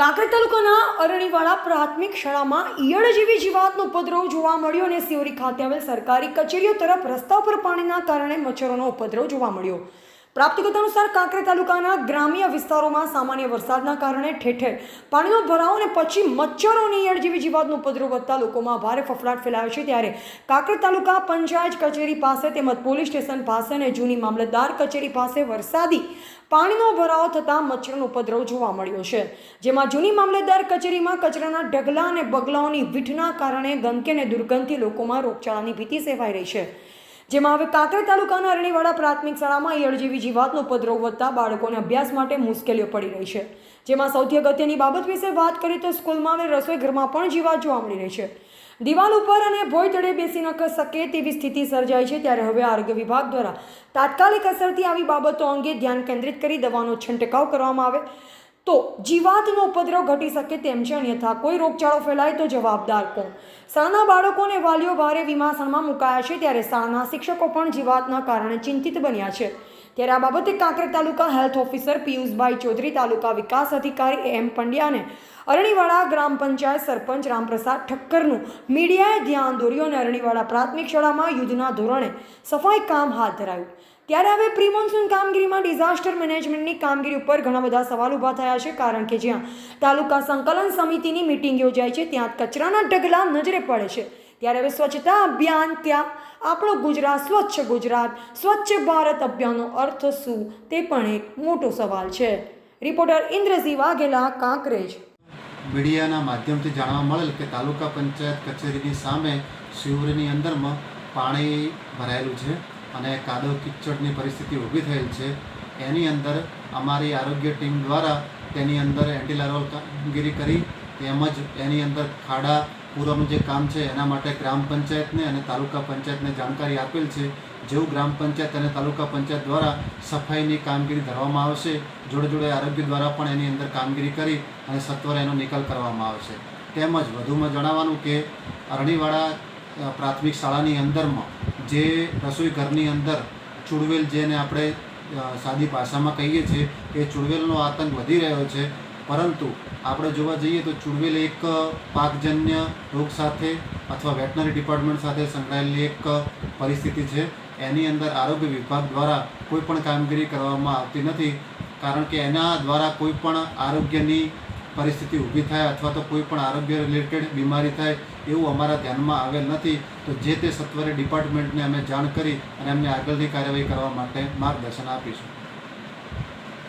કાંકરેજ તાલુકાના અરણીવાળા પ્રાથમિક શાળામાં ઈયળ જેવી જીવાતનો ઉપદ્રવ જોવા મળ્યો અને સિયોરી ખાતે આવેલ સરકારી કચેરીઓ તરફ રસ્તા પર પાણીના કારણે મચ્છરોનો ઉપદ્રવ જોવા મળ્યો. પ્રાપ્તિગત અનુસાર કાંકરેજ તાલુકાના ગ્રામ્ય વિસ્તારોમાં સામાન્ય વરસાદના કારણે ઠેઠેર ઠેર પાણીનો ભરાવો અને પછી મચ્છરોની ઈયળ જેવી જીવાતનો ઉપદ્રવ વધતા લોકોમાં ભારે ફફડાટ ફેલાયો છે. ત્યારે કાંકરેજ તાલુકા પંચાયત કચેરી પાસે તેમજ પોલીસ સ્ટેશન પાસે અને જૂની મામલતદાર કચેરી પાસે વરસાદી પાણીનો ભરાવ થતાં મચ્છરનો ઉપદ્રવ જોવા મળ્યો છે. જેમાં જૂની મામલતદાર કચેરીમાં કચરાના ઢગલા અને બગલાઓની વીઠના કારણે ગંદકી અને દુર્ગંધથી લોકોમાં રોગચાળાની ભીતિ સેવાઈ રહી છે. જેમાં હવે કાંકરા તાલુકાના અરણીવાડા પ્રાથમિક શાળામાં ઈયળ જેવી જીવાતનો ઉપદ્રવ વધતા બાળકોને અભ્યાસ માટે મુશ્કેલીઓ પડી રહી છે. જેમાં સૌથી અગત્યની બાબત વિશે વાત કરીએ તો સ્કૂલમાં અને રસોઈઘરમાં પણ જીવાત જોવા મળી રહી છે. દિવાલ ઉપર અને ભોય તળે બેસી ન શકે તેવી સ્થિતિ સર્જાય છે ત્યારે હવે આરોગ્ય વિભાગ દ્વારા તાત્કાલિક અસરથી આવી બાબતો અંગે ધ્યાન કેન્દ્રિત કરી દવાનો છંટકાવ કરવામાં આવે. તો જીવાતનો ઉપદ્રવ ઘટી શકે તેમ છે, અન્યથા કોઈ રોગચાળો ફેલાય તો જવાબદાર કોણ? શાળાના બાળકોને વાલીઓ ભારે વિમાસણમાં મુકાયા છે, ત્યારે શાળાના શિક્ષકો પણ જીવાતના કારણે ચિંતિત બન્યા છે. ત્યારે આ બાબતે કાંકરેજ તાલુકા હેલ્થ ઓફિસર પિયુષભાઈ ચૌધરી, તાલુકા વિકાસ અધિકારી એમ પંડ્યાને અરણીવાડા ગ્રામ પંચાયત સરપંચ રામપ્રસાદ ઠક્કરનું મીડિયાએ ધ્યાન દોર્યું અને અરણીવાડા પ્રાથમિક શાળામાં યુદ્ધના ધોરણે સફાઈ કામ હાથ ધરાયું. ત્યારે હવે પ્રી કામગીરીમાં ડિઝાસ્ટર મેનેજમેન્ટની કામગીરી ઉપર ઘણા બધા સવાલ ઊભા થયા છે, કારણ કે જ્યાં તાલુકા સંકલન સમિતિની મિટિંગ યોજાય છે, ત્યાં કચરાના ઢગલા નજરે પડે છે. ત્યારે હવે સ્વચ્છતા અભિયાન, ત્યાં આપણો ગુજરાત, સ્વચ્છ ગુજરાત, સ્વચ્છ ભારત અભિયાનનો અર્થ શું તે પણ એક મોટો સવાલ છે. રિપોર્ટર ઇન્દ્રસિંહ વાઘેલા, કાંકરેજ. મીડિયાના માધ્યમથી જાણવા મળેલ કે તાલુકા પંચાયત કચેરીની સામે શિવરની અંદરમાં પાણી ભરાયેલું છે અને કાદવ કિચડની પરિસ્થિતિ ઊભી થયેલ છે. એની અંદર અમારી આરોગ્ય ટીમ દ્વારા તેની અંદર એન્ટીલાર્વલ કામગીરી કરી તેમજ એની અંદર ખાડા પૂરવાનું જે કામ છે, એના માટે ગ્રામ પંચાયતને અને તાલુકા પંચાયતને જાણકારી આપેલ છે. જેવું ગ્રામ પંચાયત અને તાલુકા પંચાયત દ્વારા સફાઈની કામગીરી ધરવામાં આવશે જોડે જોડે આરોગ્ય દ્વારા પણ એની અંદર કામગીરી કરી અને સત્વરે એનો નિકાલ કરવામાં આવશે. તેમજ વધુમાં જણાવવાનું કે, અરણીવાડા પ્રાથમિક શાળાની અંદરમાં જે રસોઈ ઘરની અંદર ચૂડવેલ જેને આપણે સાદી ભાષામાં કહીએ છીએ, એ ચૂડવેલનો આતંક વધી રહ્યો છે. પરંતુ આપણે જોવા જઈએ તો ચુડવેલ એક પાકજન્ય રોગ સાથે અથવા વેટનરી ડિપાર્ટમેન્ટ સાથે સંકળાયેલી એક પરિસ્થિતિ છે. એની અંદર આરોગ્ય વિભાગ દ્વારા કોઈ પણ કામગીરી કરવામાં આવતી નથી, કારણ કે એના દ્વારા કોઈ પણ આરોગ્યની પરિસ્થિતિ ઊભી થાય અથવા તો કોઈ પણ આરોગ્ય રિલેટેડ બીમારી થાય એવું અમારા ધ્યાનમાં આવેલ નથી. તો જે તે સત્વરે ડિપાર્ટમેન્ટને અમે જાણ કરી અને એમને આગળની કાર્યવાહી કરવા માટે માર્ગદર્શન આપીશું.